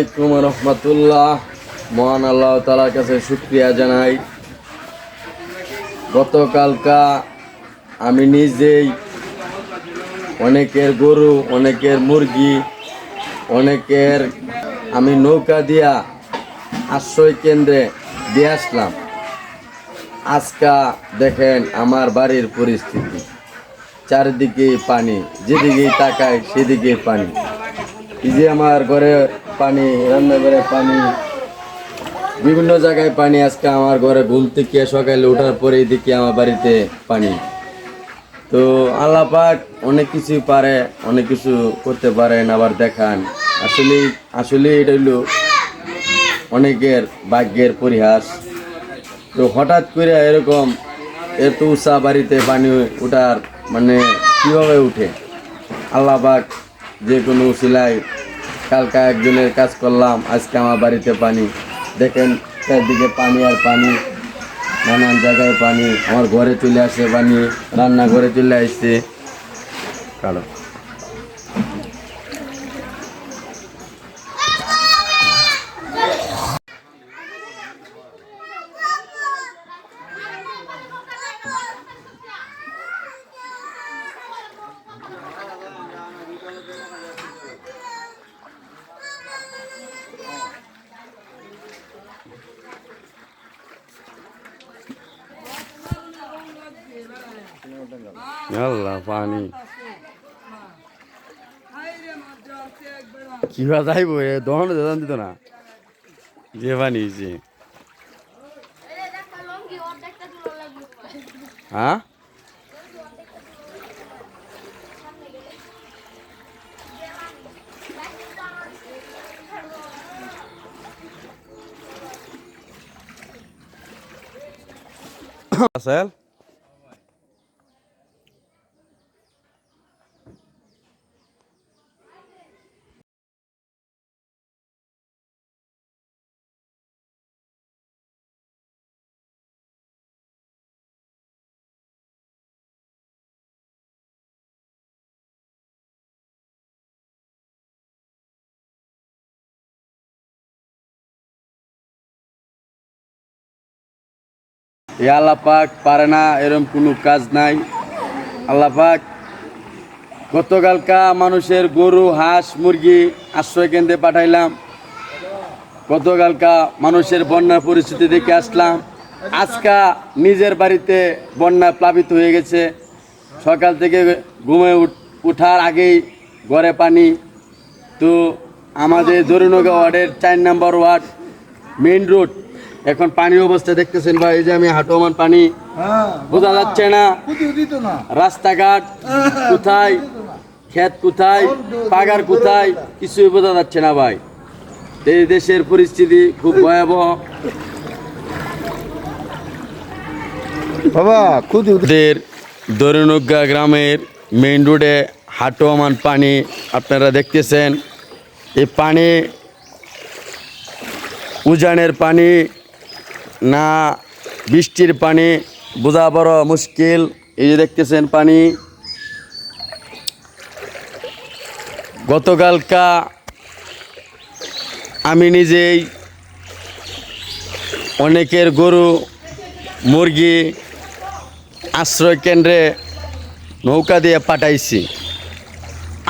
আলাইকুম রহমতুল্লাহ। মহান আল্লাহ তালার কাছে শুক্রিয়া জানাই। গতকালকা আমি নিজেই অনেকের গরু, অনেকের মুরগি, অনেকের আমি নৌকা দিয়া আশ্রয় কেন্দ্রে দিয়ে আসলাম। আজকা দেখেন আমার বাড়ির পরিস্থিতি। চারিদিকে পানি যেদিকে তাকায় সেদিকে পানি। এই যে আমার ঘরে পানি রান্নাঘরে পানি। বিভিন্ন জায়গায় পানি, আজকে আমার ঘরে ঘুম থেকে সকালে ওঠার পরে দেখি আমার বাড়িতে পানি। তো আল্লাহ পাক অনেক কিছু পারে, অনেক কিছু করতে পারেন, আবার দেখান। আসলে আসলে এটা হইল অনেকের ভাগ্যের পরিহাস। তো হঠাৎ করে এরকম এত উষা বাড়িতে পানি ওঠার মানে কীভাবে উঠে? আল্লাহ পাক যে কোনো সিলাই কালকা একজনের কাজ করলাম, আজকে আমার বাড়িতে পানি। দেখেন চারদিকে পানি আর পানি, নানান জায়গায় পানি। আমার ঘরে চলে আসে পানি, রান্নাঘরে চলে আসছে কারও আল্লাহ পানি কিবা যাইব এ দহন দাদান দিত না যে পানি যে হ্যাঁ আসেল এ আল্লাহ পাক পারে না, এরম কোনো কাজ নাই। আল্লাহ পাক গতকালকা মানুষের গরু, হাঁস, মুরগি আশ্রয় কেন্দ্রে পাঠাইলাম। গতকালকা মানুষের বন্যার পরিস্থিতি দেখে আসলাম। আজকা নিজের বাড়িতে বন্যা প্লাবিত হয়ে গেছে। সকাল থেকে ঘুমে উঠ- উঠার আগেই ঘরে পানি। তো আমাদের দরিনগা ওয়ার্ডের চার নম্বর ওয়ার্ড মেইন রোড। এখন পানির অবস্থা দেখতেছেন ভাই এই যে আমি হাঁটোমান পানি হ্যাঁ বোঝা যাচ্ছে না। রাস্তাঘাট কোথায় ক্ষেত কোথায় পাগার কোথায় কিছুই বোঝা যাচ্ছে না ভাই। এই দেশের পরিস্থিতি খুব ভয়াবহ। বাবা আমাদের দরিনুগা গ্রামের মেইন রোডে হাটোয়ামান পানি আপনারা দেখতেছেন। এই পানি উজানের পানি না বৃষ্টির পানি বোঝা বড় মুশকিল। এই যে দেখতেছেন পানি। গতকালকা আমি নিজেই অনেকের গরু, মুরগি আশ্রয় কেন্দ্রে নৌকা দিয়ে পাঠাইছি।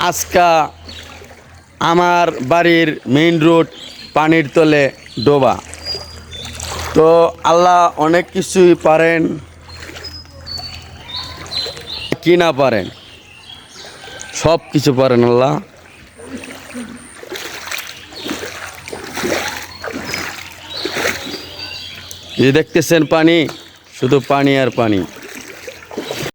আজকা আমার বাড়ির মেইন রোড পানির তলে ডোবা। তো আল্লাহ অনেক কিছুই পারেন, কি না পারেন? সব কিছু পারেন আল্লাহ। দেখতেছেন পানি, শুধু পানি আর পানি।